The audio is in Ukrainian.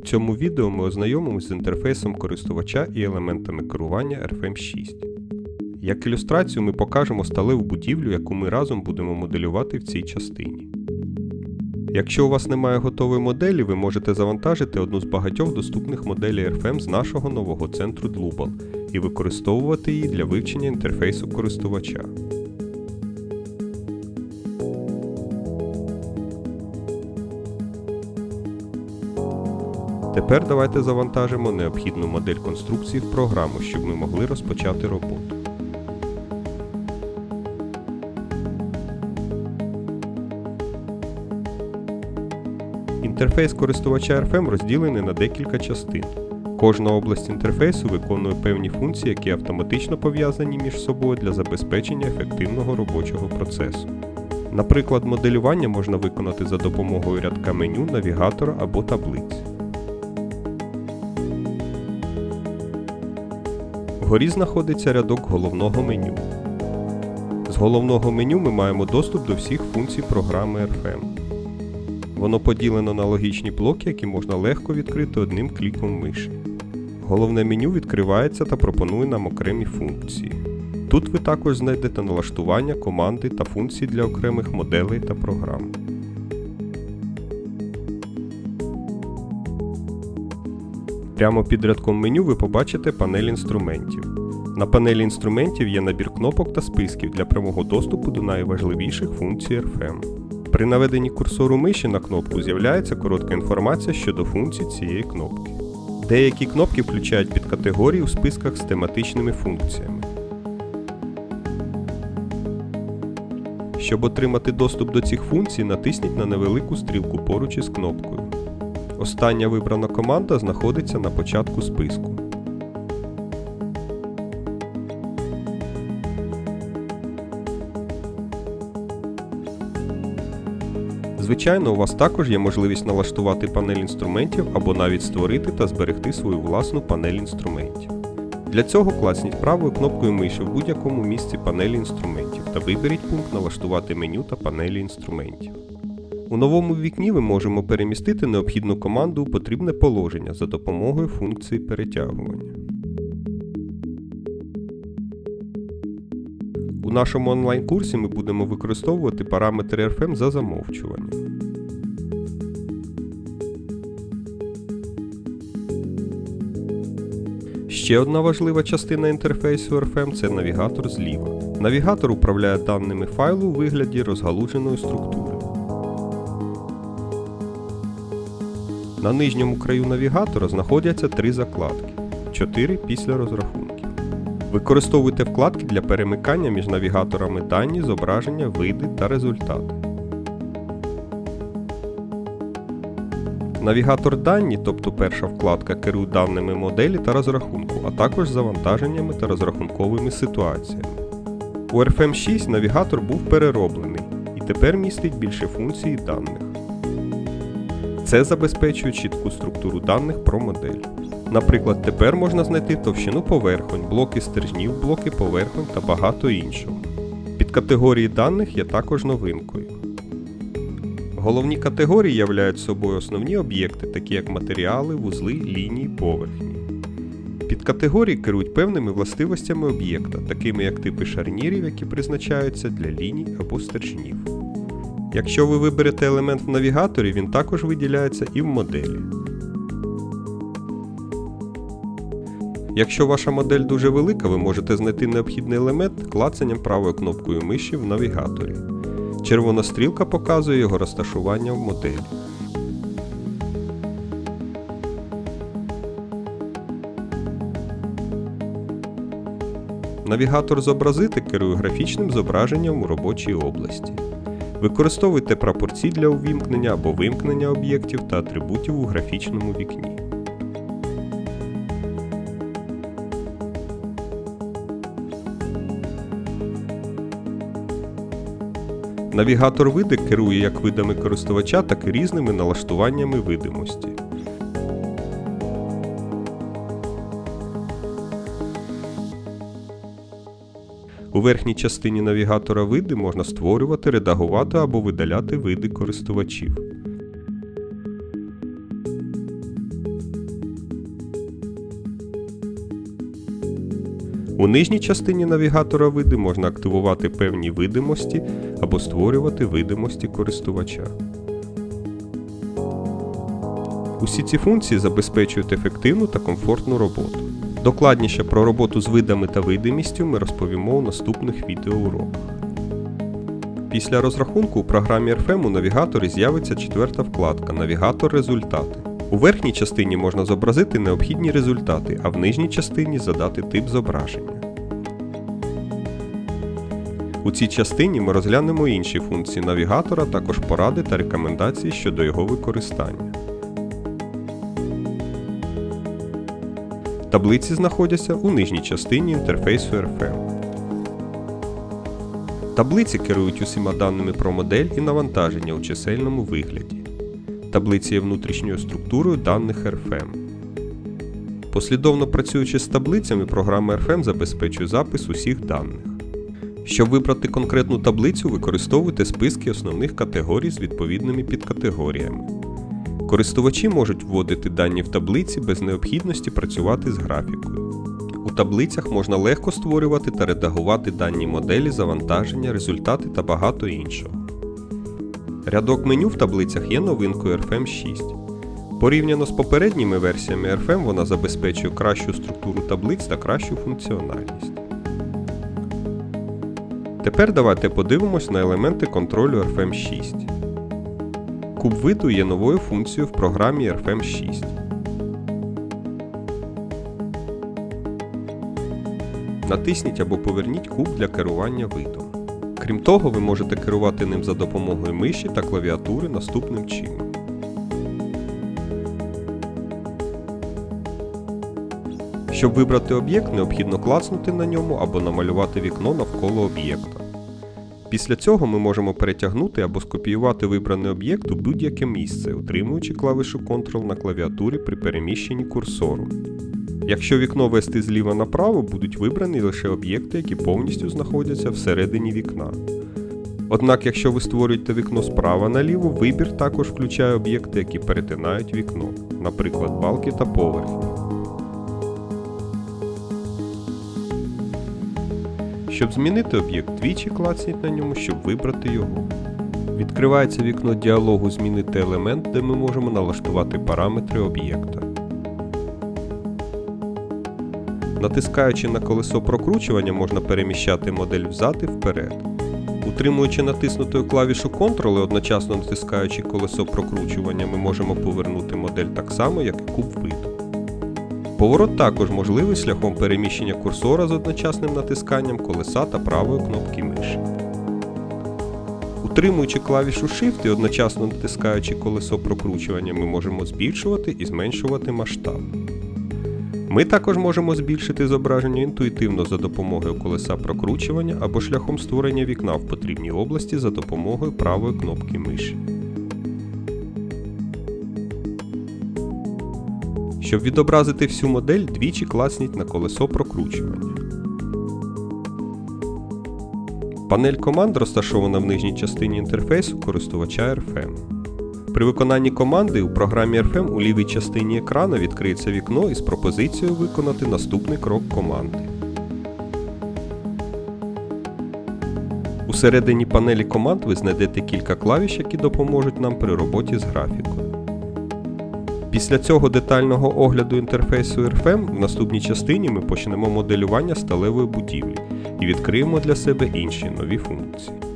У цьому відео ми ознайомимося з інтерфейсом користувача і елементами керування RFM 6. Як ілюстрацію ми покажемо сталеву будівлю, яку ми разом будемо моделювати в цій частині. Якщо у вас немає готової моделі, ви можете завантажити одну з багатьох доступних моделей RFM з нашого нового центру Drupal і використовувати її для вивчення інтерфейсу користувача. Тепер давайте завантажимо необхідну модель конструкції в програму, щоб ми могли розпочати роботу. Інтерфейс користувача RFM розділений на декілька частин. Кожна область інтерфейсу виконує певні функції, які автоматично пов'язані між собою для забезпечення ефективного робочого процесу. Наприклад, моделювання можна виконати за допомогою рядка меню, навігатора або таблиць. Вгорі знаходиться рядок головного меню. З головного меню ми маємо доступ до всіх функцій програми RFM. Воно поділено на логічні блоки, які можна легко відкрити одним кліком миші. Головне меню відкривається та пропонує нам окремі функції. Тут ви також знайдете налаштування, команди та функції для окремих моделей та програм. Прямо під рядком меню ви побачите панель інструментів. На панелі інструментів є набір кнопок та списків для прямого доступу до найважливіших функцій RFM. При наведенні курсору миші на кнопку з'являється коротка інформація щодо функцій цієї кнопки. Деякі кнопки включають підкатегорії у списках з тематичними функціями. Щоб отримати доступ до цих функцій, натисніть на невелику стрілку поруч із кнопкою. Остання вибрана команда знаходиться на початку списку. Звичайно, у вас також є можливість налаштувати панель інструментів або навіть створити та зберегти свою власну панель інструментів. Для цього класніть правою кнопкою миші в будь-якому місці панелі інструментів та виберіть пункт Налаштувати меню та панелі інструментів. У новому вікні ми можемо перемістити необхідну команду у потрібне положення за допомогою функції перетягування. У нашому онлайн-курсі ми будемо використовувати параметри RFM за замовчуванням. Ще одна важлива частина інтерфейсу RFM це навігатор зліва. Навігатор управляє даними файлу у вигляді розгалуженої структури. На нижньому краю навігатора знаходяться три закладки, 4 після розрахунків. Використовуйте вкладки для перемикання між навігаторами дані, зображення, види та результати. Навігатор дані, тобто перша вкладка, керує даними моделі та розрахунку, а також завантаженнями та розрахунковими ситуаціями. У RFM 6 навігатор був перероблений і тепер містить більше функцій даних. Це забезпечує чітку структуру даних про модель. Наприклад, тепер можна знайти товщину поверхонь, блоки стержнів, блоки поверхонь та багато іншого. Під категорії даних є також новинкою. Головні категорії являють собою основні об'єкти, такі як матеріали, вузли, лінії, поверхні. Підкатегорії керують певними властивостями об'єкта, такими як типи шарнірів, які призначаються для ліній або стержнів. Якщо ви виберете елемент в навігаторі, він також виділяється і в моделі. Якщо ваша модель дуже велика, ви можете знайти необхідний елемент клацанням правою кнопкою миші в навігаторі. Червона стрілка показує його розташування в моделі. Навігатор зобразити керує графічним зображенням у робочій області. Використовуйте прапорці для увімкнення або вимкнення об'єктів та атрибутів у графічному вікні. Навігатор види керує як видами користувача, так і різними налаштуваннями видимості. У верхній частині навігатора види можна створювати, редагувати або видаляти види користувачів. У нижній частині навігатора види можна активувати певні видимості або створювати видимості користувача. Усі ці функції забезпечують ефективну та комфортну роботу. Докладніше про роботу з видами та видимістю ми розповімо у наступних відеоуроках. Після розрахунку у програмі RFM у навігаторі з'явиться четверта вкладка Навігатор результати. У верхній частині можна зобразити необхідні результати, а в нижній частині задати тип зображення. У цій частині ми розглянемо інші функції навігатора, також поради та рекомендації щодо його використання. Таблиці знаходяться у нижній частині інтерфейсу RFM. Таблиці керують усіма даними про модель і навантаження у чисельному вигляді. Таблиці є внутрішньою структурою даних RFM. Послідовно працюючи з таблицями, програма RFM забезпечує запис усіх даних. Щоб вибрати конкретну таблицю, використовуйте списки основних категорій з відповідними підкатегоріями. Користувачі можуть вводити дані в таблиці без необхідності працювати з графікою. У таблицях можна легко створювати та редагувати дані моделі, завантаження, результати та багато іншого. Рядок меню в таблицях є новинкою RFM 6. Порівняно з попередніми версіями RFM вона забезпечує кращу структуру таблиць та кращу функціональність. Тепер давайте подивимось на елементи контролю RFM 6. Куб виду є новою функцією в програмі RFM 6. Натисніть або поверніть куб для керування видом. Крім того, ви можете керувати ним за допомогою миші та клавіатури наступним чином. Щоб вибрати об'єкт, необхідно клацнути на ньому або намалювати вікно навколо об'єкта. Після цього ми можемо перетягнути або скопіювати вибраний об'єкт у будь-яке місце, утримуючи клавішу Ctrl на клавіатурі при переміщенні курсору. Якщо вікно вести зліва направо, будуть вибрані лише об'єкти, які повністю знаходяться всередині вікна. Однак, якщо ви створюєте вікно справа наліво, вибір також включає об'єкти, які перетинають вікно, наприклад, балки та поверхні. Щоб змінити об'єкт, двічі клацніть на ньому, щоб вибрати його. Відкривається вікно діалогу Змінити елемент, де ми можемо налаштувати параметри об'єкта. Натискаючи на колесо прокручування, можна переміщати модель взад і вперед. Утримуючи натиснутою клавішу Ctrl і одночасно натискаючи колесо прокручування, ми можемо повернути модель так само, як і куб виду. Поворот також можливий шляхом переміщення курсора з одночасним натисканням колеса та правої кнопки миші. Утримуючи клавішу Shift і одночасно натискаючи колесо прокручування, ми можемо збільшувати і зменшувати масштаб. Ми також можемо збільшити зображення інтуїтивно за допомогою колеса прокручування або шляхом створення вікна в потрібній області за допомогою правої кнопки миші. Щоб відобразити всю модель, двічі класніть на колесо прокручування. Панель команд розташована в нижній частині інтерфейсу користувача RFM. При виконанні команди у програмі RFM у лівій частині екрану відкриється вікно із пропозицією виконати наступний крок команди. Усередині панелі команд ви знайдете кілька клавіш, які допоможуть нам при роботі з графікою. Після цього детального огляду інтерфейсу RFM в наступній частині ми почнемо моделювання сталевої будівлі і відкриємо для себе інші нові функції.